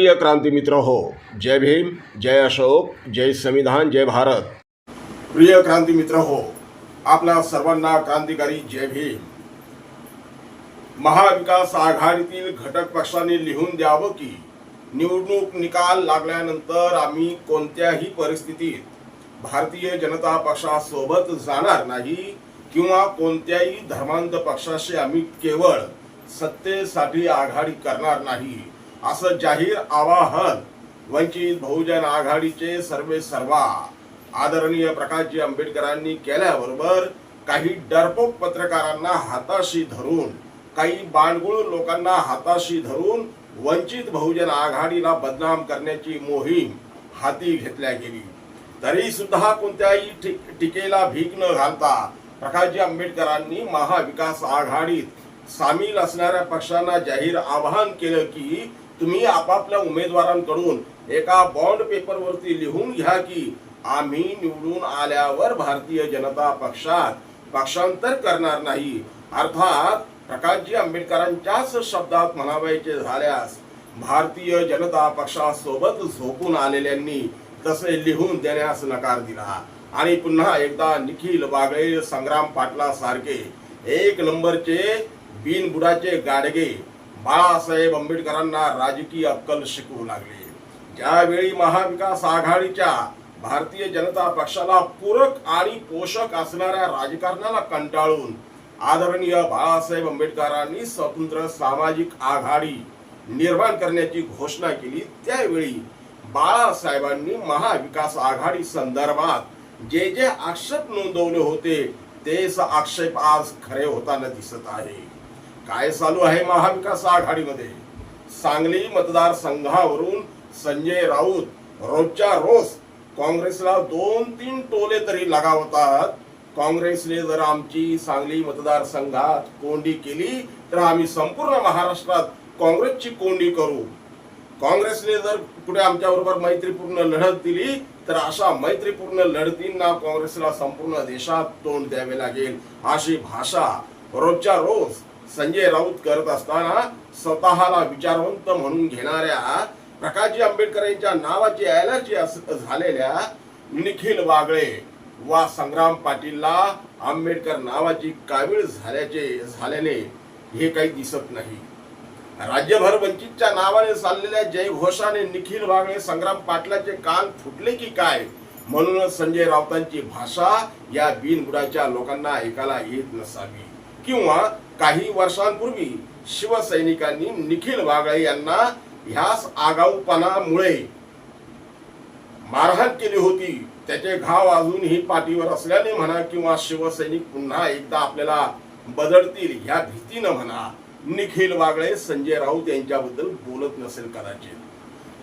प्रिय क्रांती मित्र हो जय भीम जय अशोक जय संविधान जय भारत. प्रिय क्रांती मित्र हो आपल्या सर्वांना क्रांतिकारी जय भीम. महाविकास आघाडीतील घटक पक्षाने लिहून द्यावं की निवडणूक निकाल लागल्यानंतर आम्ही कोणत्याही परिस्थितीत भारतीय जनता पक्षासोबत जाणार नाही किंवा कोणत्याही धर्मांध पक्षाशी आम्ही केवळ सत्तेसाठी आघाडी करणार नाही. असं जाहीर आवाहन वंचित बहुजन आघाडीचे सर्वे सर्वा आदरणीय प्रकाशजी आंबेडकरांनी केल्याबरोबर काही डरपोक पत्रकारांना हाताशी धरून काही बाणगुळ लोकांना हाताशी धरून वंचित बहुजन आघाडीला बदनाम करण्याची मोहीम हाती घेतल्या गेली. तरी सुद्धा कोणत्याही टीकेला भीक न घालता प्रकाशजी आंबेडकरांनी महाविकास आघाडीत सामील असणाऱ्या पक्षांना जाहीर आवाहन केलं की तुम्ही आपापल्या उमेदवारांकडून एका बॉन्ड पेपरवरती लिहून घ्या की आम्ही निवडून आल्यावर भारतीय जनता पक्षात पक्षांतर करणार नाही. अर्थात प्रकाशजी आंबेडकरांच्याच शब्दात म्हणावायचे झाल्यास भारतीय जनता पक्षासोबत झोपून आलेल्यांनी तसे लिहून देण्यास नकार दिला. आणि पुन्हा एकदा निखिल बागळे संग्राम पाटला सारखे एक नंबरचे बिनबुडाचे गाडगे बाळासाहेब आंबेडकरांना राजकीय अक्कल शिकवू लागले. ज्यावेळी महाविकास आघाडीच्या भारतीय जनता पक्षाला पूरक आणि पोषक असणाऱ्या राजकारणाला कंटाळून आदरणीय बाळासाहेब आंबेडकरांनी स्वतंत्र सामाजिक आघाडी निर्माण करण्याची घोषणा केली त्यावेळी बाळासाहेबांनी महाविकास आघाडी संदर्भात जे जे आक्षेप नोंदवले होते तेच आक्षेप आज खरे होताना दिसत आहे. काय चालू आहे महाविकास आघाडीमध्ये? सांगली मतदारसंघावरून संजय राऊत रोजच्या रोज काँग्रेसला दोन तीन टोले तरी लगावतात. काँग्रेसने जर आमची सांगली मतदारसंघात कोंडी केली तर आम्ही संपूर्ण महाराष्ट्रात काँग्रेसची कोंडी करू. काँग्रेसने जर कुठे आमच्याबरोबर मैत्रीपूर्ण लढत दिली तर अशा मैत्रीपूर्ण लढतींना काँग्रेसला संपूर्ण देशात तोंड द्यावे लागेल. अशी भाषा रोजच्या रोज संजय राऊत करत असताना स्वतःला विचारवंत म्हणून घेणाऱ्या प्रकाशजी आंबेडकर यांच्या नावाची ॲलर्जी झालेल्या निखिल वागळे वा संग्राम पाटीलला आंबेडकर नावाची कावीळ झाल्याचे झाल्याने हे काही दिसत नाही. राज्यभर वंचितच्या नावाने चाललेल्या जयघोषाने निखिल वागळे संग्राम पाटलाचे कान फुटले की काय? म्हणूनच संजय राऊतांची भाषा या बिनबुडाच्या लोकांना ऐकायला येत नसावी. किंवा काही वर्षांपूर्वी शिवसैनिकांनी निखिल वागळे यांना ह्याच आगाऊपणामुळे मारहाण केली होती. त्याचे घाव अजूनही पाठीवर असल्याने म्हणा किंवा शिवसैनिक पुन्हा एकदा आपल्याला बदलतील ह्या भीतीनं म्हणा निखिल वागळे संजय राऊत यांच्याबद्दल बोलत नसेल कदाचित.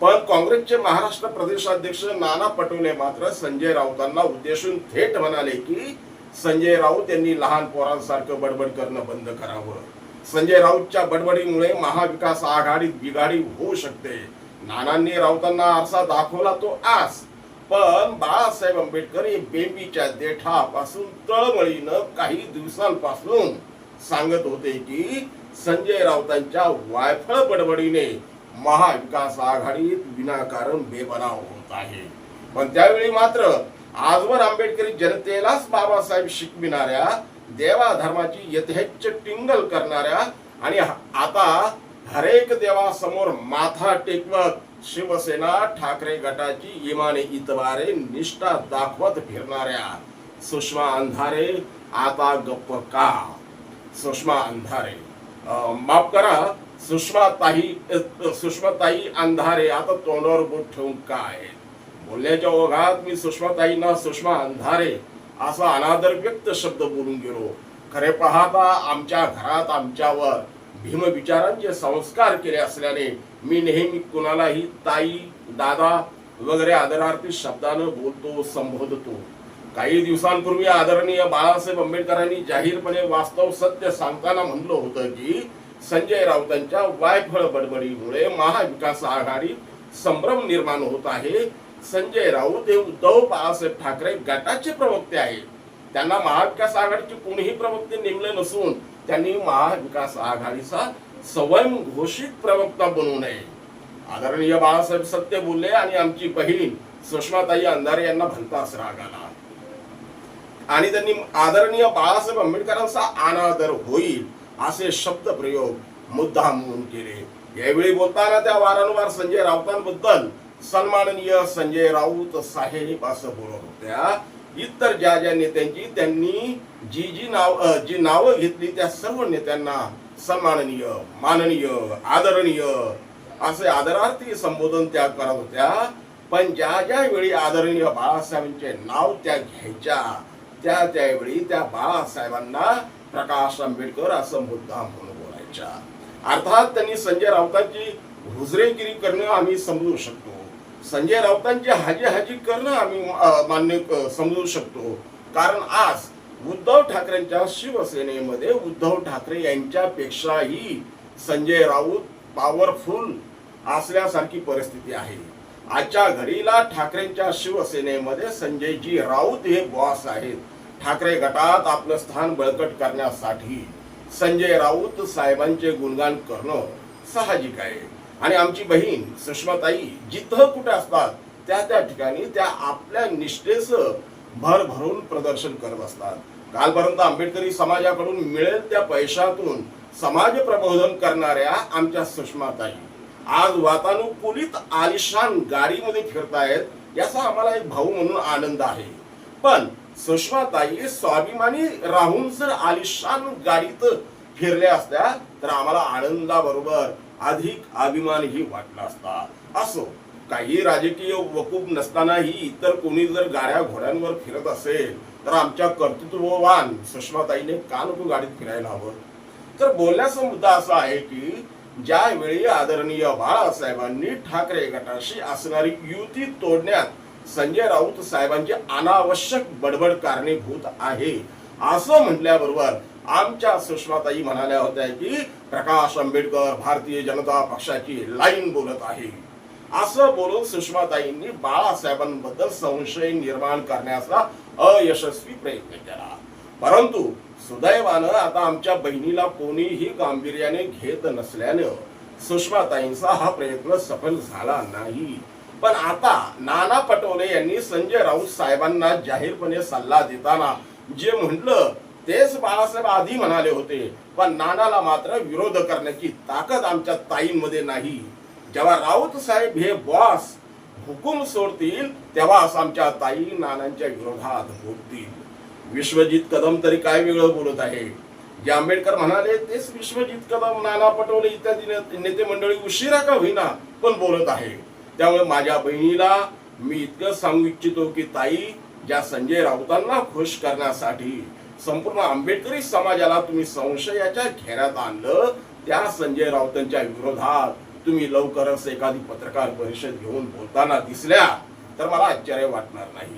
पण काँग्रेसचे महाराष्ट्र प्रदेशाध्यक्ष नाना पटोले मात्र संजय राऊतांना उद्देशून थेट म्हणाले की संजय राऊत यांनी लहान पोरांसारखं बडबड करणं बंद करावं. संजय राऊतच्या बडबडीमुळे महाविकास आघाडीत बिघाडी होऊ शकते. नानांनी राऊतांना आरसा दाखवला तो आस पण बाळासाहेब आंबेडकर हे बेबीच्या देठापासून तळमळीनं काही दिवसांपासून सांगत होते की संजय राऊतांच्या वायफळ बडबडीने महाविकास आघाडीत विनाकारण बेबनाव होत आहे. पण त्यावेळी मात्र आजवर आंबेडकरी जनतेलाच बाबासाहेब शिकविणाऱ्या देवा धर्माची यथेच्छ टिंगल करणाऱ्या आणि आता हरेक देवासमोर माथा टेकवत शिवसेना ठाकरे गटाची इमाने इतवारे निष्ठा दाखवत फिरणाऱ्या. सुषमा अंधारे आता गप्प का? सुषमा अंधारे. माफ करा सुषमा ताई सुषमा ताई अंधारे आता तोंडावर बोट ठेवून काय? बोलण्याच्या ओघात मी सुषमाताईंना सुषमा अंधारे असा अनादर व्यक्त शब्द बोलून गेलो. खरे पाहता आमच्या घरात आमच्यावर भीमविचारांचे संस्कार केले असल्याने मी नेहमी कुणालाही ताई दादा वगैरे आदरार्थी शब्दानं बोलतो संबोधतो. काही दिवसांपूर्वी आदरणीय बाळासाहेब आंबेडकरांनी जाहीरपणे वास्तव सत्य सांगताना म्हणलं होतं की संजय राऊतांच्या वायफळ बडबडीमुळे महाविकास आघाडीत संभ्रम निर्माण होत आहे. संजय राऊत हे उद्धव बाळासाहेब ठाकरे गटाचे प्रवक्ते आहेत. त्यांना महाविकास आघाडीचे कोणीही प्रवक्ते नेमले नसून त्यांनी महाविकास आघाडीचा स्वयं घोषित प्रवक्ता बनू नये. आदरणीय बाळासाहेब सत्य बोलले आणि आमची बहीण सुषमाताई अंधारे यांना भलताच राग आला. आणि त्यांनी आदरणीय बाळासाहेब आंबेडकरांचा अनादर होईल असे शब्द प्रयोग मुद्दा म्हणून केले. यावेळी बोलताना त्या वारंवार संजय राऊतांबद्दल सन्माननीय संजय राऊत साहेब असं बोलत होत्या. इतर ज्या ज्या नेत्यांची त्यांनी जी जी नाव जी नावं घेतली त्या सर्व नेत्यांना सन्माननीय माननीय आदरणीय असे आदरार्थी संबोधन त्या करत होत्या. पण ज्या ज्या वेळी आदरणीय बाळासाहेबांचे नाव त्या घ्यायच्या त्या त्यावेळी त्या बाळासाहेबांना प्रकाश आंबेडकर असं मुद्दा म्हणून बोलायच्या. अर्थात त्यांनी संजय राऊतांची हुजरेगिरी करणं आम्ही समजू शकतो. संजय राऊतांची हाजी हाजी करणं आम्ही मान्य समजू शकतो. कारण आज उद्धव ठाकरेंच्या शिवसेनेमध्ये उद्धव ठाकरे यांच्यापेक्षाही संजय राऊत पॉवरफुल असल्यासारखी परिस्थिती आहे. आजच्या घडीला ठाकरेंच्या शिवसेनेमध्ये संजयजी राऊत हे बॉस आहेत. ठाकरे गटात आपलं स्थान बळकट करण्यासाठी संजय राऊत साहेबांचे गुणगान करणं साहजिक आहे. आणि आमची बहीण सुषमाताई जिथं कुठे असतात त्या त्या ठिकाणी त्या आपल्या निष्ठेचं भर भरून प्रदर्शन करत असतात. कालपर्यंत आंबेडकरी समाजाकडून मिळेल त्या पैशातून समाज प्रबोधन करणाऱ्या आमच्या सुषमाताई. आज वातानुकूलित आलिशान गाडीमध्ये फिरतायत याचा आम्हाला एक भाऊ म्हणून आनंद आहे. पण सुषमाताई स्वाभिमानी राहून जर आलिशान गाडीत फिरल्या असत्या तर आम्हाला आनंदाबरोबर अधिक अभिमानही वाटला असता. असो काही राजकीय वकूब नसतानाही इतर कोणी जर गाड्या घोड्यांवर फिरत असेल तर आमच्या कर्तृत्ववान सुषमाताईने का नको गाडीत फिरायला हवं? तर बोलण्याचा मुद्दा असा आहे की ज्यावेळी आदरणीय बाळासाहेबांनी ठाकरे गटाशी असणारी युती तोडण्यात संजय राऊत साहेबांची अनावश्यक बडबड कारणीभूत आहे असं म्हटल्याबरोबर आमच्या सुषमाताई म्हणाल्या होत्या की प्रकाश आंबेडकर भारतीय जनता पक्षाची लाईन बोलत आहे. असं बोलून सुषमाताईंनी बाळासाहेबांबद्दल संशय निर्माण करण्याचा अयशस्वी प्रयत्न केला. परंतु सुदैवानं आता आमच्या बहिणीला कोणीही गांभीर्याने घेत नसल्यानं सुषमाताईंचा हा प्रयत्न सफल झाला नाही. पण आता नाना पटोले यांनी संजय राऊत साहेबांना जाहीरपणे सल्ला देताना जे म्हटलं तेच बाळासाहेब आधी म्हणाले होते पण नानाला मात्र विरोध करण्याची ताकद आमच्या ताईंमध्ये नाही. जेव्हा राऊत साहेब हे बॉस हुकूम सोडतील तेव्हाच आमच्या ताई नानांच्या विरोधात बोलतील. विश्वजित कदम तरी काय वेगळं बोलत आहे? जे आंबेडकर म्हणाले तेच विश्वजित कदम नाना पटोले इत्यादी ने- नेते मंडळी उशिरा का होईना पण बोलत आहे. त्यामुळे माझ्या बहिणीला मी इतकं सांगू इच्छितो की ताई ज्या संजय राऊतांना खुश करण्यासाठी संपूर्ण आंबेडकरी समाजाला तुम्ही संशयाच्या घेऱ्यात आणलं. त्या संजय राऊतांच्या विरोधात तुम्ही लवकरच एखादी पत्रकार परिषद घेऊन बोलताना दिसल्या तर मला आश्चर्य वाटणार नाही.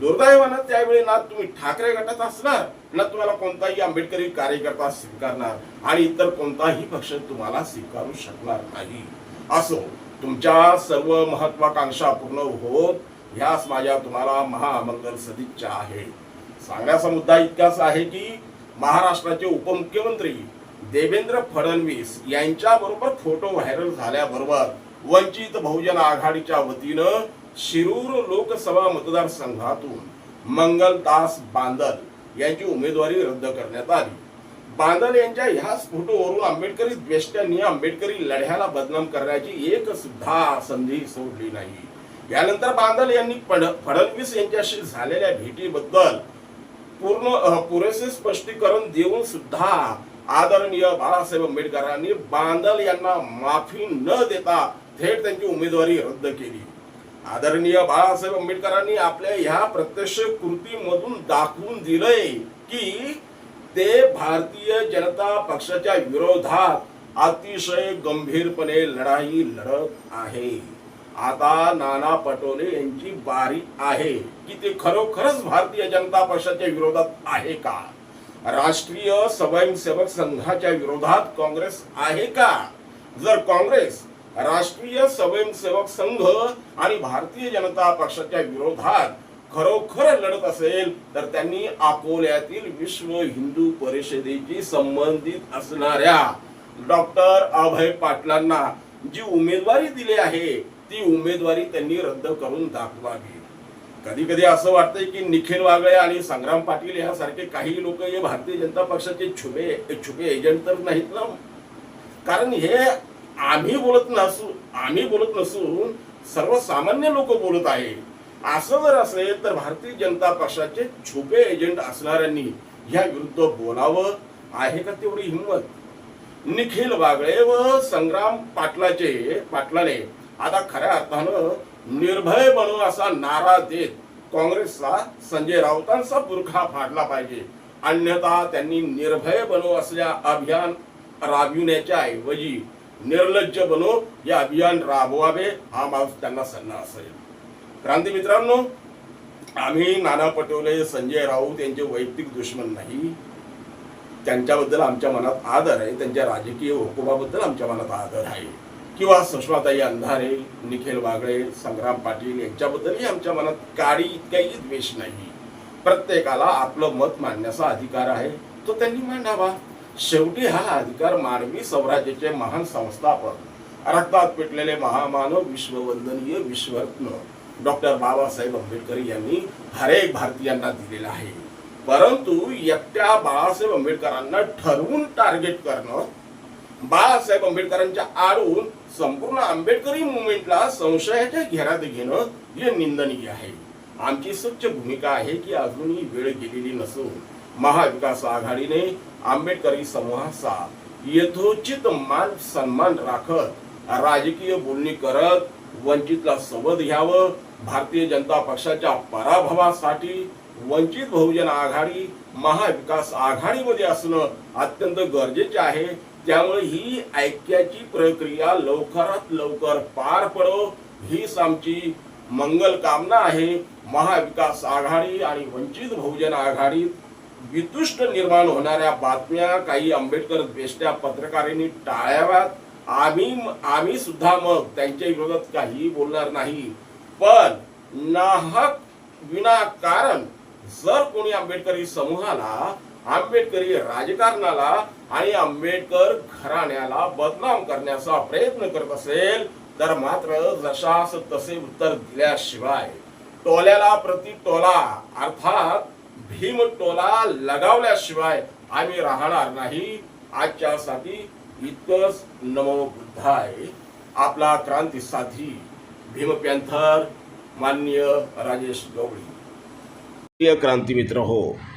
दुर्दैवानं त्यावेळी ना तुम्ही ठाकरे गटात असणार ना तुम्हाला कोणताही आंबेडकरी कार्यकर्ता स्वीकारणार आणि इतर कोणताही पक्ष तुम्हाला स्वीकारू शकणार नाही. असो तुमच्या सर्व महत्वाकांक्षा पूर्ण होत ह्याच माझ्या तुम्हाला महामंगल सदिच्छा आहे. सांगण्याचा मुद्दा इतकाच आहे की महाराष्ट्राचे उपमुख्यमंत्री देवेंद्र फडणवीस यांच्याबरोबर फोटो व्हायरल झाल्याबरोबर वंचित बहुजन आघाडीच्या वतीनं शिरूर लोकसभा मतदारसंघातून मंगलदास बांदल यांची उमेदवारी रद्द करण्यात आली. बांदल यांच्या ह्याच फोटोवरून आंबेडकरी द्वेष्ट्यांनी आंबेडकरी लढ्याला बदनाम करण्याची एक सुद्धा संधी सोडली नाही. यानंतर बांदल यांनी फड- फडणवीस यांच्याशी झालेल्या भेटीबद्दल पूर्ण पुरेसे स्पष्टीकरण देऊन सुद्धा आदरणीय बाळासाहेब आंबेडकरांनी बांदल यांना माफी न देता थेट त्यांची उमेदवारी रद्द केली. आदरणीय बाळासाहेब आंबेडकरांनी आपल्या ह्या प्रत्यक्ष कृतीमधून दाखवून दिलंय की ते भारतीय जनता पक्षाच्या विरोधात अतिशय गंभीरपणे लढाई लढत आहे. आता नाना पटोले यांची बारी आहे की ते खरोखरच भारतीय जनता पक्षाच्या विरोधात आहे का? राष्ट्रीय स्वयंसेवक संघाच्या विरोधात काँग्रेस आहे का? जर काँग्रेस राष्ट्रीय स्वयंसेवक संघ आणि भारतीय जनता पक्षाच्या विरोधात खरोखर लढत असेल तर त्यांनी अकोल्यातील विश्व हिंदू परिषदेशी संबंधित असणाऱ्या डॉक्टर अभय पाटलांना जी उमेदवारी दिली आहे ती उमेदवारी त्यांनी रद्द करून दाखवावी. कधी कधी असं वाटतंय की निखिल वागळे आणि संग्राम पाटील यासारखे काही लोक हे भारतीय जनता पक्षाचे छुपे छुपे एजंट तर नाहीत ना. कारण हे आम्ही बोलत नसू आम्ही बोलत नसून सर्वसामान्य लोक बोलत आहे असं जर असेल तर भारतीय जनता पक्षाचे छुपे एजंट असणाऱ्यांनी ह्या विरुद्ध बोलावं. आहे का तेवढी हिंमत? निखिल वागळे व संग्राम पाटलाचे पाटलाने आता खऱ्या अर्थानं निर्भय बनू असा नारा देत काँग्रेसचा संजय राऊतांचा बुरखा फाडला पाहिजे. अन्यथा त्यांनी निर्भय बनो असल्या अभियान राबविण्याच्या ऐवजी निर्लज्ज बनो या अभियान राबवावे हा माझा त्यांना सल्ला असेल. क्रांती मित्रांनो आम्ही नाना पटोले संजय राऊत यांचे वैयक्तिक दुश्मन नाही. त्यांच्याबद्दल आमच्या मनात आदर आहे. त्यांच्या राजकीय हुकुमाबद्दल आमच्या मनात आदर आहे. किंवा सुषमाताई अंधारे निखिल वागळे संग्राम पाटील यांच्याबद्दलही आमच्या मनात काळी इतकाही द्वेष नाही. प्रत्येकाला आपलं मत मांडण्याचा अधिकार आहे. तो त्यांनी मांडावा. शेवटी हा अधिकार मानवी स्वराज्याचे महान संस्थापक रक्तात पेटलेले महामानव विश्ववंदनीय विश्वरत्न डॉक्टर बाबासाहेब आंबेडकर यांनी हरेक भारतीयांना दिलेला आहे. परंतु एकट्या बाळासाहेब आंबेडकरांना ठरवून टार्गेट करणं बाळासाहेब आंबेडकरांच्या आडून संपूर्ण आंबेडकरी मुवमेंटला संशयाच्या घेरात घेणं हे निंदनीय आहे. आमची स्वच्छ भूमिका आहे की अजूनही वेळ गेलेली नसून महाविकास आघाडीने आंबेडकरी समूहाचा यथोचित मान सन्मान राखत राजकीय बोलणी करत वंचितला सोबत घ्यावं भारतीय जनता पक्षाच्या पराभवासाठी वंचित बहुजन आघाडी महाविकास आघाडीमध्ये असणं अत्यंत गरजेचे आहे. त्यामुळे ही ऐक्याची प्रक्रिया लवकरात लवकर पार पडो. हीच आमची मंगल कामना आहे. महाविकास आघाडी आणि वंचित बहुजन आघाडीत वितुष्ट निर्माण होणाऱ्या बातम्या काही आंबेडकर बेष्ट्या पत्रकारांनी टाळाव्यात. आम्ही आम्ही सुद्धा मग त्यांच्या विरोधात काही बोलणार नाही. पण नाहक विनाकारण जर कोणी आंबेडकरी समूहाला आंबेडकरी राजकारणाला आणि आंबेडकर घराण्याला बदनाम करण्याचा प्रयत्न करत असेल तर मात्र जशास तसे उत्तर दिल्याशिवाय टोल्याला प्रति टोला अर्थात भीम टोला लगावल्याशिवाय आम्ही राहणार नाही. आजच्यासाठी इतकंच नमो बुद्धाय आपला क्रांती साधी भीम पॅन्थर मान्य राजेश गवळी. प्रिय क्रांती मित्र हो